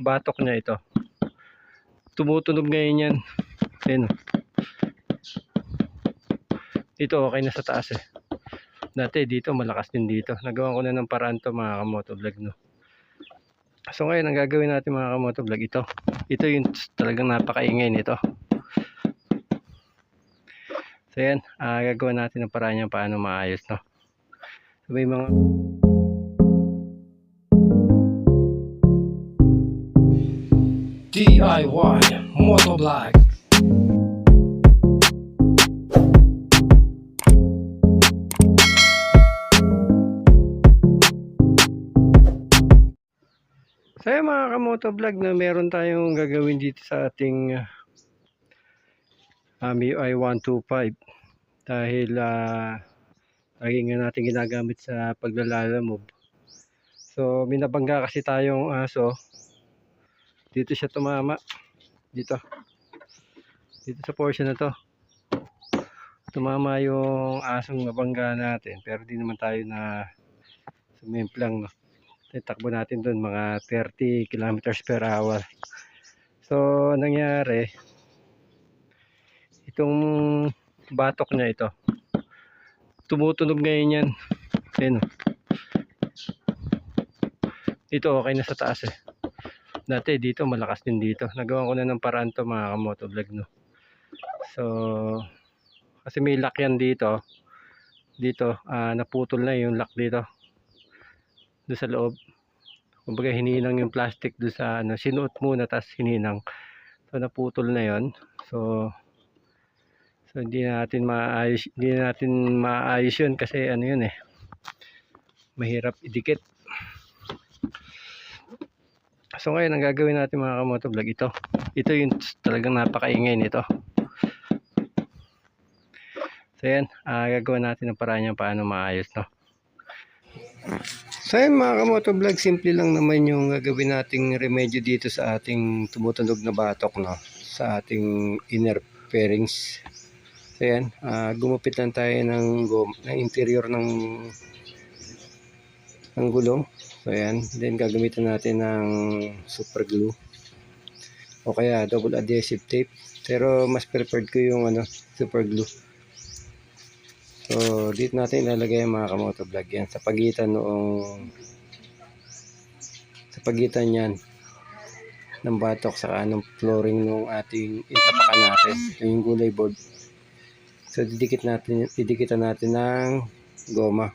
batok niya ito. Tumutunog ngayon yan. Ayan o. Ito okay na sa taas eh. Dati dito malakas din dito. Nagawa ko na ng paraan to mga kamotovlog no. So ngayon ang gagawin natin mga kamotovlog ito. Ito yung talagang napakaingay nito. So yan, ah, gagawa natin ng paraan yan paano maayos no. So, may mga DIY Motovlog So yun mga kamotovlog na meron tayong gagawin dito sa ating uh, MIUI 125 dahil uh, lagi nga natin ginagamit sa paglalalamove. So minabangga kasi tayong aso. Dito siya tumama. Dito. Dito sa portion na to. Tumama yung asong nabangga natin pero di naman tayo na sumimplang no takbo natin doon mga 30 kilometers per hour so nangyari itong batok niya ito tumutunog ngayon yan Ayan, oh. ito okay na sa taas eh dati dito malakas din dito nagawa ko na ng paraan to mga kamotovlog no so kasi may lock yan dito dito ah, naputol na yung lock dito doon sa loob. Kumbaga hininang yung plastic doon sa ano, sinuot muna tapos hininang. So naputol na 'yon. So So hindi natin maayos, hindi natin maayos 'yun kasi ano 'yun eh. Mahirap idikit. So ngayon ang gagawin natin mga kamotovlog ito. Ito yung talagang napakaingay nito. So yan, ah, gagawin natin ng paraan yan paano maayos no. So yun mga kamotovlog, simple lang naman yung gagawin nating remedyo dito sa ating tumutunog na batok no, sa ating inner fairings. So yan, ah, gumupit lang tayo ng, ng interior ng ng gulong. So yan, then gagamitan natin ng super glue o kaya double adhesive tape. Pero mas preferred ko yung ano, super glue. So, dito natin ilalagay ang mga kamotovlog yan sa pagitan noong sa pagitan yan ng batok sa ng flooring ng ating intapakan natin yung gulay board. So, didikit natin, didikitan natin ng goma.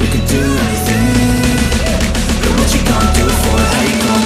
you can do anything? But what you gonna do for it? How you gonna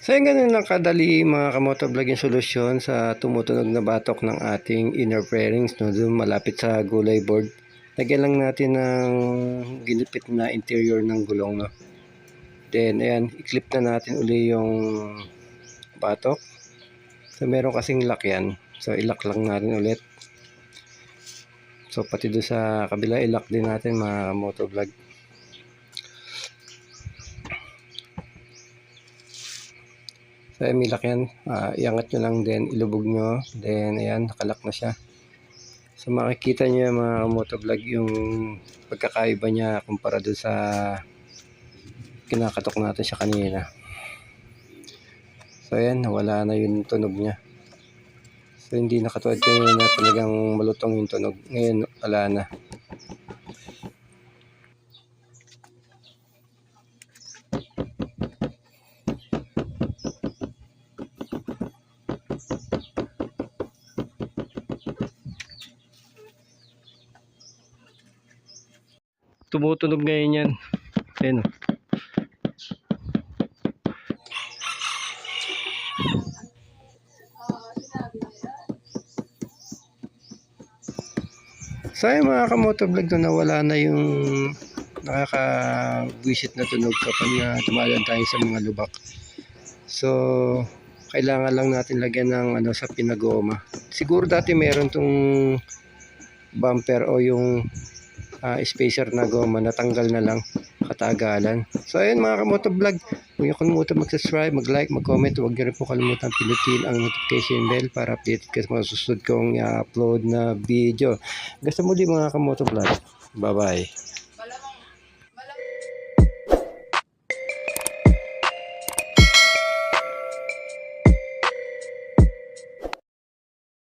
So yung ganun lang kadali mga kamotovlog yung solusyon sa tumutunog na batok ng ating inner fairings no, doon malapit sa gulay board. Lagyan lang natin ng ginipit na interior ng gulong no. Then ayan, i-clip na natin uli yung batok. So meron kasing lock yan. So ilock lang natin ulit. So pati doon sa kabila ilock din natin mga motovlog. So, ayan, may lock yan. Ah, iangat nyo lang din, ilubog nyo. Then, ayan, nakalock na siya. So, makikita nyo mga motovlog yung pagkakaiba niya kumpara doon sa kinakatok natin siya kanina. So, ayan, nawala na yung tunog niya. So, hindi nakatuwad kanina talagang malutong yung tunog. Ngayon, wala na. Tumutunog ngayon yan. Ayan o. So ayun mga kamotovlog na nawala na yung nakaka-visit na tunog kapag na tumadaan tayo sa mga lubak. So kailangan lang natin lagyan ng ano sa pinagoma. Siguro dati meron tong bumper o yung ah, spacer na goma natanggal na lang katagalan. So ayun mga kamotovlog, huwag niyo kalimutan mag-subscribe, mag-like, mag-comment. Huwag niyo rin po kalimutan pinutin ang notification bell para updated ka mga susunod kong i-upload na video. Gusto muli mga kamotovlog. Bye-bye.